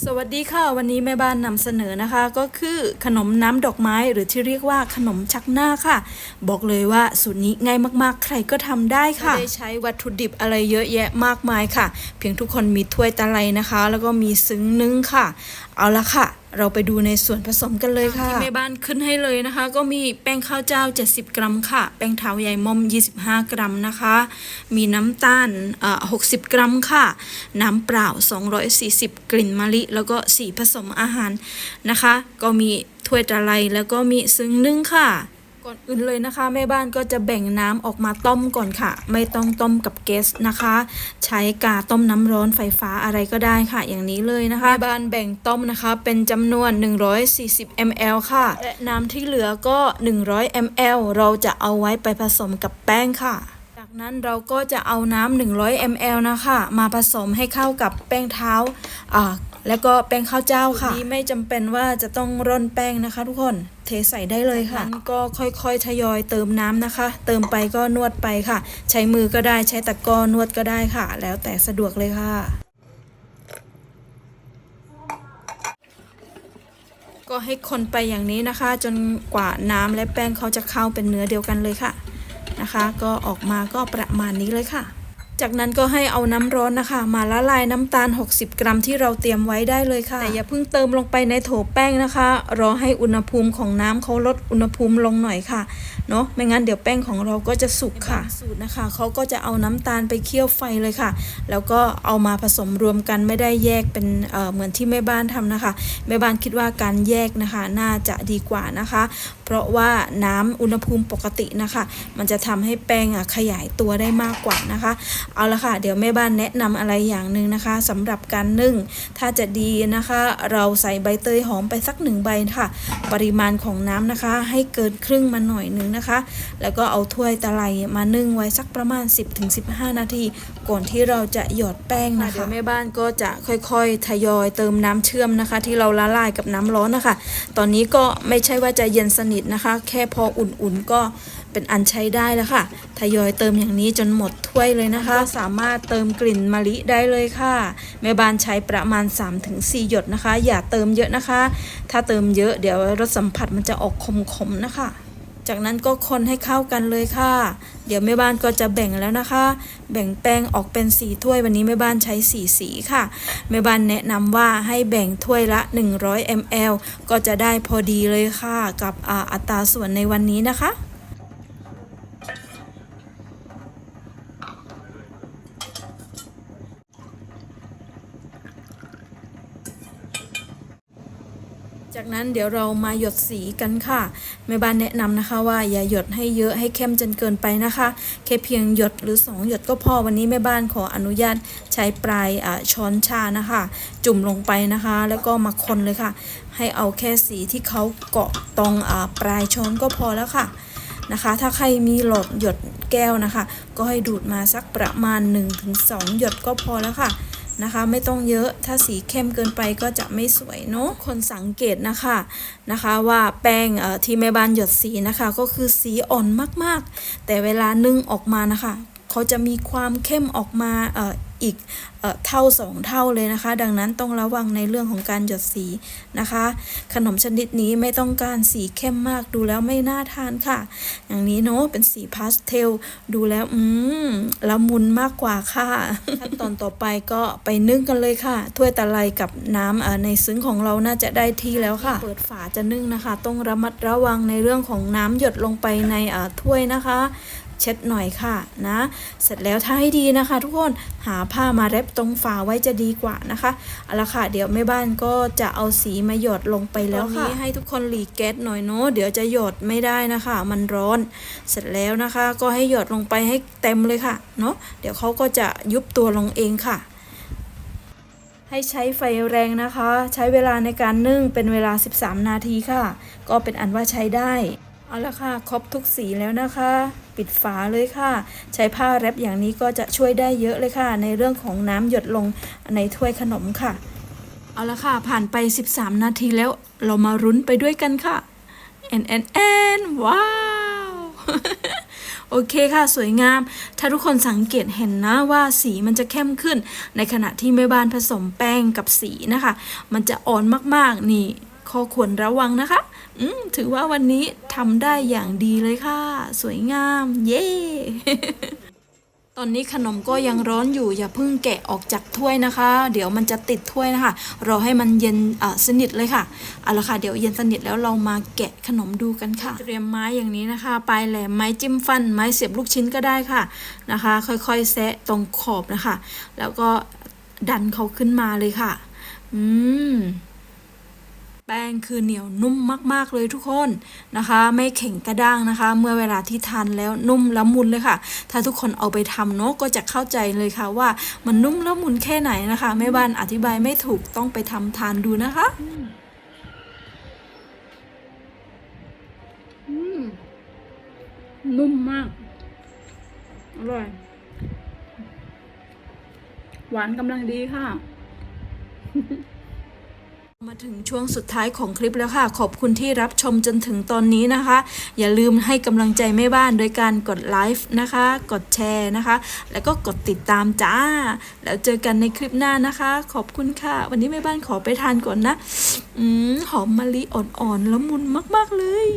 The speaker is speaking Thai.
สวัสดีค่ะ วันนี้แม่บ้านนำเสนอนะคะ ก็คือขนมน้ำดอกไม้หรือที่เรียกว่าขนมชักหน้าค่ะ บอกเลยว่าสูตรนี้ง่ายมากๆ ใครก็ทำได้ค่ะไม่ได้ใช้วัตถุดิบอะไรเยอะแยะมากมายค่ะ เพียงทุกคนมีถ้วยตะไลนะคะ แล้วก็มีซึ้งนึ่งค่ะเอาละค่ะ เราไปดูในส่วนผสมกันเลยค่ะ ที่แม่บ้านขึ้นให้เลยนะคะ ก็มีแป้งข้าวเจ้า 70 กรัมค่ะ แป้งเท้าใหญ่มอม 25 กรัมนะคะ มีน้ำตาลเอ่อ60 กรัมค่ะ น้ำเปล่า 240 กลิ่นมะลิ แล้วก็สีผสมอาหารนะคะ ก็มีถ้วยตะไลแล้วก็มีซึ้งนึ่งค่ะ ก่อนอื่นเลยนะคะแม่บ้านก็จะแบ่งน้ำออกมาต้มก่อนค่ะ ไม่ต้องต้มกับแก๊สนะคะ ใช้กาต้มน้ำร้อนไฟฟ้าอะไรก็ได้ค่ะ อย่างนี้เลยนะคะแม่บ้านแบ่งต้มนะคะ เป็นจำนวน 140 ml ค่ะและน้ำที่เหลือก็ 100 ml เราจะเอาไว้ไปผสมกับแป้งค่ะจากนั้นเราก็จะเอาน้ำ100 ml นะคะ มาผสมให้เข้ากับแป้งเท้าอ่า แล้วก็แป้งข้าวเจ้าค่ะนี้ไม่จำเป็นว่าจะต้องร่อนแป้งนะคะ ทุกคนเทใส่ได้เลยค่ะนั้นก็ค่อยๆทยอยเติมน้ำนะคะ เติมไปก็นวดไปค่ะ ใช้มือก็ได้ใช้ตะกร้อนวดก็ได้ค่ะ แล้วแต่สะดวกเลยค่ะก็ให้คนไปอย่างนี้นะคะ จนกว่าน้ำและแป้งเขาจะเข้าเป็นเนื้อเดียวกันเลยค่ะนะคะ ก็ออกมาก็ประมาณนี้เลยค่ะ จากนั้นก็ให้เอาน้ำร้อนนะคะ มาละลายน้ำตาล 60 กรัมที่เราเตรียมไว้ได้เลยค่ะแต่อย่าเพิ่งเติมลงไปในโถแป้งนะคะ รอให้อุณหภูมิของน้ำเขาลดอุณหภูมิลงหน่อยค่ะเนาะไม่งั้นเดี๋ยวแป้งของเราก็จะสุกค่ะสูตรนะคะเขาก็จะเอาน้ำตาลไปเคี่ยวไฟเลยค่ะ แล้วก็เอามาผสมรวมกันไม่ได้แยกเป็นเอ่อเหมือนที่แม่บ้านทำนะคะแม่บ้านคิดว่าการแยกนะคะ น่าจะดีกว่านะคะ เพราะว่าน้ำอุณหภูมิปกตินะคะ มันจะทำให้แป้งอะขยายตัวได้มากกว่านะคะเอาละค่ะเดี๋ยวแม่บ้านแนะนำอะไรอย่างหนึ่งนะคะสำหรับการนึ่ง ถ้าจะดีนะคะ เราใส่ใบเตยหอมไปสักหนึ่งใบค่ะ ปริมาณของน้ำนะคะ ให้เกินครึ่งมาหน่อยหนึงนะคะ แล้วก็เอาถ้วยตะไลมานึ่งไว้สักประมาณ 10-15 นาที ก่อนที่เราจะหยอดแป้งนะคะเดี๋ยวแม่บ้านก็จะค่อยๆ ทยอยเติมน้ำเชื่อมนะคะ ที่เราละลายกับน้ำร้อนนะคะ ตอนนี้ก็ไม่ใช่ว่าจะเย็นสนิทนะคะ แค่พออุ่นๆก็ เป็นอันใช้ได้แล้วค่ะ ทยอยเติมอย่างนี้จนหมดถ้วยเลยนะคะ สามารถเติมกลิ่นมะลิได้เลยค่ะแม่บ้านใช้ประมาณ 3-4 หยดนะคะ อย่าเติมเยอะนะคะ ถ้าเติมเยอะเดี๋ยวรสสัมผัสมันจะออกขมๆนะคะจากนั้นก็คนให้เข้ากันเลยค่ะ เดี๋ยวแม่บ้านก็จะแบ่งแล้วนะคะ แบ่งแป้งออกเป็นสีถ้วยวันนี้แม่บ้านใช้สีสีค่ะ แม่บ้านแนะนำว่าให้แบ่งถ้วยละ 100 ml ก็จะได้พอดีเลยค่ะ กับอ,อัตราส่วนในวันนี้นะคะ จากนั้นเดี๋ยวเรามาหยดสีกันค่ะแม่บ้านแนะนำนะคะว่าอย่าหยดให้เยอะให้เข้มจนเกินไปนะคะ แค่เพียงหยดหรือ 2 หยดก็พอวันนี้แม่บ้านขออนุญาตใช้ปลายช้อนชานะคะ จุ่มลงไปนะคะ แล้วก็มาคนเลยค่ะ ให้เอาแค่สีที่เขาเกาะตรงปลายช้อนก็พอแล้วค่ะนะคะ ถ้าใครมีหลอดหยดแก้วนะคะ ก็ให้ดูดมาสักประมาณ 1-2 หยดก็พอแล้วค่ะ นะคะ ไม่ต้องเยอะถ้าสีเข้มเกินไปก็จะไม่สวยเนาะคนสังเกตนะคะนะคะว่าแป้งที่แม่บ้านหยดสีนะคะ ก็คือสีอ่อนมากๆ แต่เวลานึ่งออกมานะคะ เขาจะมีความเข้มออกมา อีกเท่าสองเท่าเลยนะคะ ดังนั้นต้องระวังในเรื่องของการหยดสีนะคะ ขนมชนิดนี้ไม่ต้องการสีเข้มมากดูแล้วไม่น่าทานค่ะ อย่างนี้เนาะเป็นสีพาสเทลดูแล้วอืมละมุนมากกว่าค่ะขั้นตอนต่อไปก็ไปนึ่งกันเลยค่ะ ถ้วยตะไลกับน้ำในซึ้งของเราน่าจะได้ที่แล้วค่ะ เปิดฝาจะนึ่งนะคะ ต้องระมัดระวังในเรื่องของน้ำหยดลงไปในถ้วยนะคะ เช็ดหน่อยค่ะนะ เสร็จแล้วถ้าให้ดีนะคะ ทุกคนหาผ้ามาเร็บตรงฝาไว้จะดีกว่านะคะเอาละค่ะเดี๋ยวแม่บ้านก็จะเอาสีมาหยดลงไปแล้วค่ะให้ทุกคนหลีกแก๊สหน่อยเนาะเดี๋ยวจะหยดไม่ได้นะคะ มันร้อน เสร็จแล้วนะคะ ก็ให้หยดลงไปให้เต็มเลยค่ะเนาะเดี๋ยวเขาก็จะยุบตัวลงเองค่ะให้ใช้ไฟแรงนะคะ ใช้เวลาในการนึ่งเป็นเวลา 13 นาทีค่ะ ก็เป็นอันว่าใช้ได้ เอาละค่ะครบทุกสีแล้วนะคะ ปิดฝาเลยค่ะ ใช้ผ้าแรปอย่างนี้ก็จะช่วยได้เยอะเลยค่ะ ในเรื่องของน้ำหยดลงในถ้วยขนมค่ะ เอาละค่ะ ผ่านไป 13 นาทีแล้วเรามารุ้นไปด้วยกันค่ะแอนแอนแอนว้าวโอเคค่ะสวยงาม ถ้าทุกคนสังเกตเห็นนะว่าสีมันจะเข้มขึ้น ในขณะที่แม่บ้านผสมแป้งกับสีนะคะ มันจะอ่อนมากๆนี่ ข้อควรระวังนะคะ อืมถือว่าวันนี้ทำได้อย่างดีเลยค่ะ สวยงาม เย้ ตอนนี้ขนมก็ยังร้อนอยู่อย่าเพิ่งแกะออกจากถ้วยนะคะ เดี๋ยวมันจะติดถ้วยนะคะ รอให้มันเย็นสนิทเลยค่ะ เอาละค่ะ เดี๋ยวเย็นสนิทแล้วเรามาแกะขนมดูกันค่ะ เตรียมไม้อย่างนี้นะคะ ปลายแหลมไม้จิ้มฟัน ไม้เสียบลูกชิ้นก็ได้ค่ะนะคะ ค่อยๆแซะตรงขอบนะคะ แล้วก็ดันเขาขึ้นมาเลยค่ะ อืม แป้งคือเหนียวนุ่มมาก ๆ เลยทุกคนนะคะ ไม่แข็งกระด้างนะคะ เมื่อเวลาที่ทานแล้วนุ่มละมุนเลยค่ะ ถ้าทุกคนเอาไปทำเนาะก็จะเข้าใจเลยค่ะว่ามันนุ่มละมุนแค่ไหนนะคะแม่บ้านอธิบายไม่ถูกต้องไปทำทานดูนะคะนุ่มมาก อร่อย หวานกำลังดีค่ะ มาถึงช่วงสุดท้ายของคลิปแล้วค่ะ ขอบคุณที่รับชมจนถึงตอนนี้นะคะ อย่าลืมให้กำลังใจแม่บ้านโดยการกดไลฟ์นะคะ กดแชร์นะคะ แล้วก็กดติดตามจ้า แล้วเจอกันในคลิปหน้านะคะ ขอบคุณค่ะ วันนี้แม่บ้านขอไปทานก่อนนะ อืมหอมมะลิอ่อนๆละมุนมาก ๆ เลย